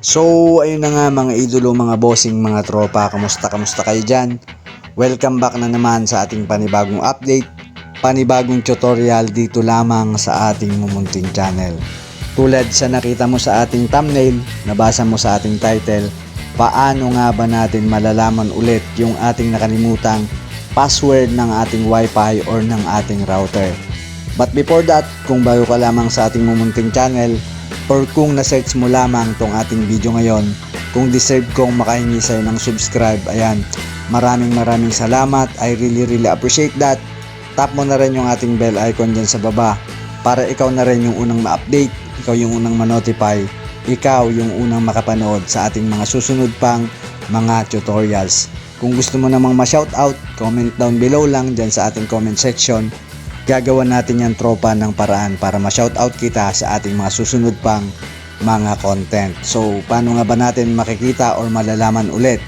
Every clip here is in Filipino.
So, ayun na nga mga idolo, mga bossing, mga tropa, kamusta, kamusta kayo dyan? Welcome back na naman sa ating panibagong update, panibagong tutorial dito lamang sa ating mumunting channel. Tulad sa nakita mo sa ating thumbnail, nabasa mo sa ating title, paano nga ba natin malalaman ulit yung ating nakalimutang password ng ating wifi or ng ating router. But before that, kung bago ka lamang sa ating mumunting channel, or kung na-search mo lamang tong ating video ngayon, kung deserve kong makahingi sa'yo ng subscribe, ayan, maraming maraming salamat. I really really appreciate that. Tap mo na rin yung ating bell icon dyan sa baba para ikaw na rin yung unang ma-update, ikaw yung unang ma-notify, ikaw yung unang makapanood sa ating mga susunod pang mga tutorials. Kung gusto mo namang ma-shoutout, comment down below lang dyan sa ating comment section gagawa natin yan tropa ng paraan para ma-shoutout kita sa ating mga susunod pang mga content. So, paano nga ba natin makikita or malalaman ulit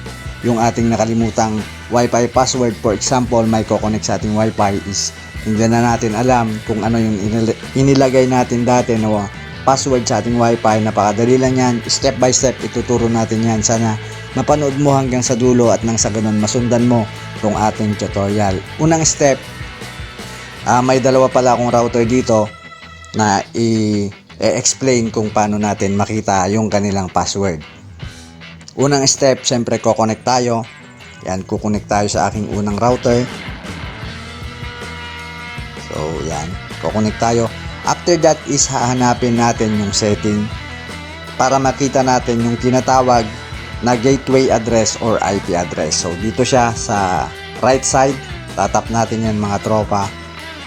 yung ating nakalimutang Wi-Fi password? For example, may ko-connect sa ating Wi-Fi is hindi na natin alam kung ano yung inil- inilagay natin dati na password sa ating Wi-Fi. Napakadali lang yan. Step by step, ituturo natin yan. Sana mapanood mo hanggang sa dulo at nang sa ganun masundan mo tong ating tutorial. Unang step, Ah, may dalawa pala akong router dito na i-explain kung paano natin makita yung kanilang password. Unang step, syempre ko-connect tayo. Yan, kukonect tayo sa aking unang router. So, yan, ko-connect tayo. After that is hahanapin natin yung setting para makita natin yung tinatawag na gateway address or IP address. So, dito siya sa right side. Tatap natin yan mga tropa.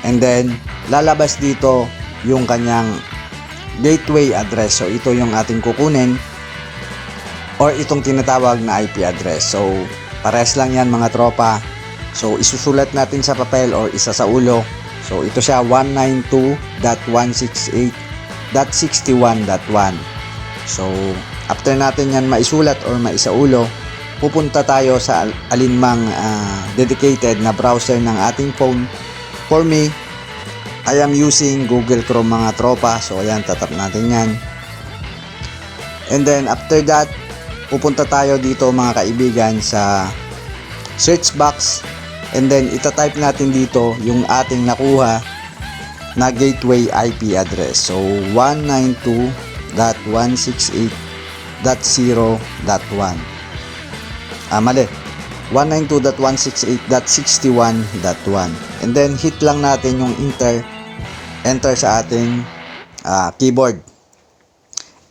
And then, lalabas dito yung kanyang gateway address. So, ito yung ating kukunin or itong tinatawag na IP address. So, pares lang yan mga tropa. So, isusulat natin sa papel or isa sa ulo. So, ito siya 192.168.61.1. So, after natin yan maisulat or maisaulo, pupunta tayo sa al- alinmang ah, dedicated na browser ng ating phone For me, I am using Google Chrome mga tropa. So, ayan, tatap natin yan. And then, after that, pupunta tayo dito mga kaibigan sa search box. And then, itatype natin dito yung ating nakuha na gateway IP address. So, 192.168.0.1 Ah, mali. 192.168.61.1 and then hit lang natin yung enter enter sa ating ah, keyboard.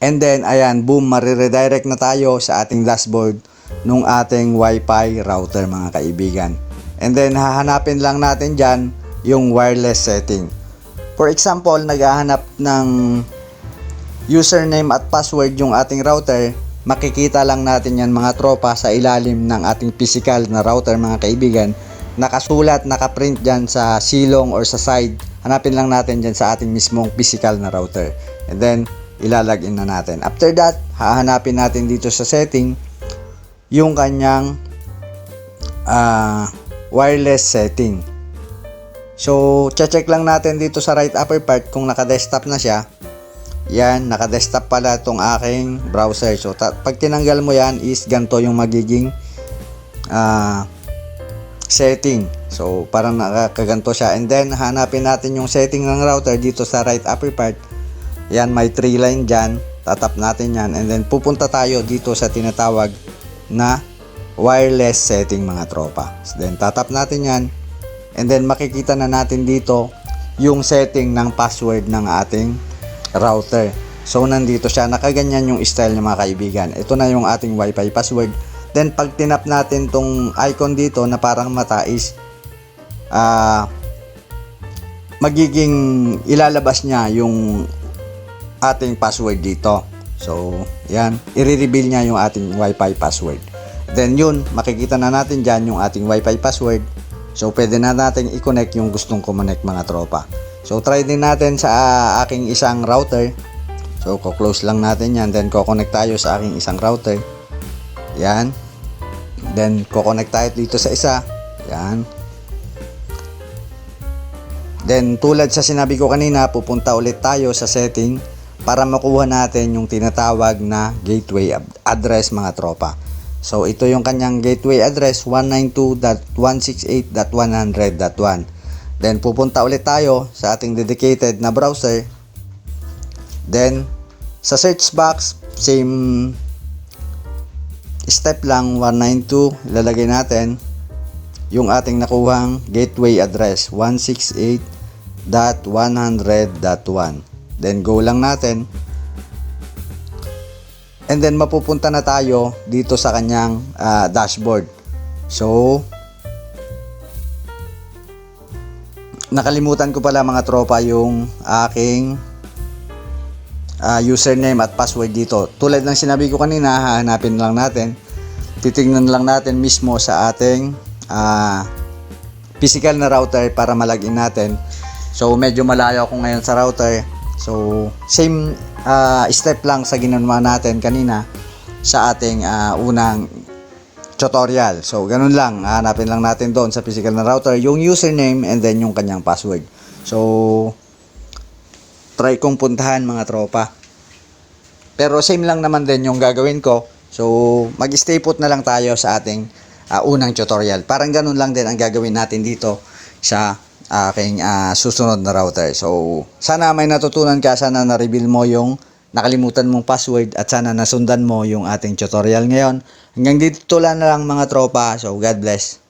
And then ayan boom mariredirect na tayo sa ating dashboard nung ating wifi router mga kaibigan. And then hahanapin lang natin dyan yung wireless setting. For example naghahanap ng username at password yung ating router makikita lang natin yan mga tropa sa ilalim ng ating physical na router mga kaibigan. Nakasulat, nakaprint dyan sa silong or sa side hanapin lang natin dyan sa ating mismong physical na router and then ilalagin na natin after that, hahanapin natin dito sa setting yung kanyang ah, wireless setting so, check lang natin dito sa right upper part kung naka-desktop na siya yan, naka-desktop pala itong aking browser. So, pag tinanggal mo yan is ganito yung magiging ah, setting. So, parang nakakaganto siya. And then, hanapin natin yung setting ng router dito sa right upper part. Yan, may three line dyan. Tatap natin yan. And then, pupunta tayo dito sa tinatawag na wireless setting mga tropa. So, then, tatap natin yan. And then, makikita na natin dito yung setting ng password ng ating router. So, nandito siya. Nakaganyan yung style niya mga kaibigan. Ito na yung ating wifi password. Then, pag tinap natin tong icon dito na parang mata is ah magiging ilalabas niya yung ating password dito. So, yan. I-reveal niya yung ating wifi password. Then, yun. Makikita na natin dyan yung ating wifi password. So, pwede na natin i-connect yung gustong connect mga tropa. So, try din natin sa ah, aking isang router. So, ko-close lang natin yan. Then, ko-connect tayo sa aking isang router. Yan. Then, ko-connect tayo dito sa isa. Yan. Then, tulad sa sinabi ko kanina, pupunta ulit tayo sa setting para makuha natin yung tinatawag na gateway address mga tropa. So ito yung kanyang gateway address 192.168.100.1. Then pupunta ulit tayo sa ating dedicated na browser. Then sa search box same step lang 192 ilalagay natin yung ating nakuhang gateway address 168.100.1 then go lang natin and then mapupunta na tayo dito sa kanyang ah, dashboard so nakalimutan ko pala mga tropa yung aking ah, username at password dito. Tulad ng sinabi ko kanina, hahanapin lang natin. Titingnan lang natin mismo sa ating ah, physical na router para malagin natin. So medyo malayo ako ngayon sa router. So same ah, step lang sa ginawa natin kanina sa ating ah, unang tutorial. So, ganun lang. Hanapin lang natin doon sa physical na router yung username and then yung kanyang password. So, try kong puntahan mga tropa. Pero same lang naman din yung gagawin ko. So, mag-stay put na lang tayo sa ating ah, unang tutorial. Parang ganun lang din ang gagawin natin dito sa aking ah, susunod na router. So, sana may natutunan ka. Sana na-reveal mo yung nakalimutan mong password at sana nasundan mo yung ating tutorial ngayon. Hanggang dito lang na lang mga tropa. So, God bless.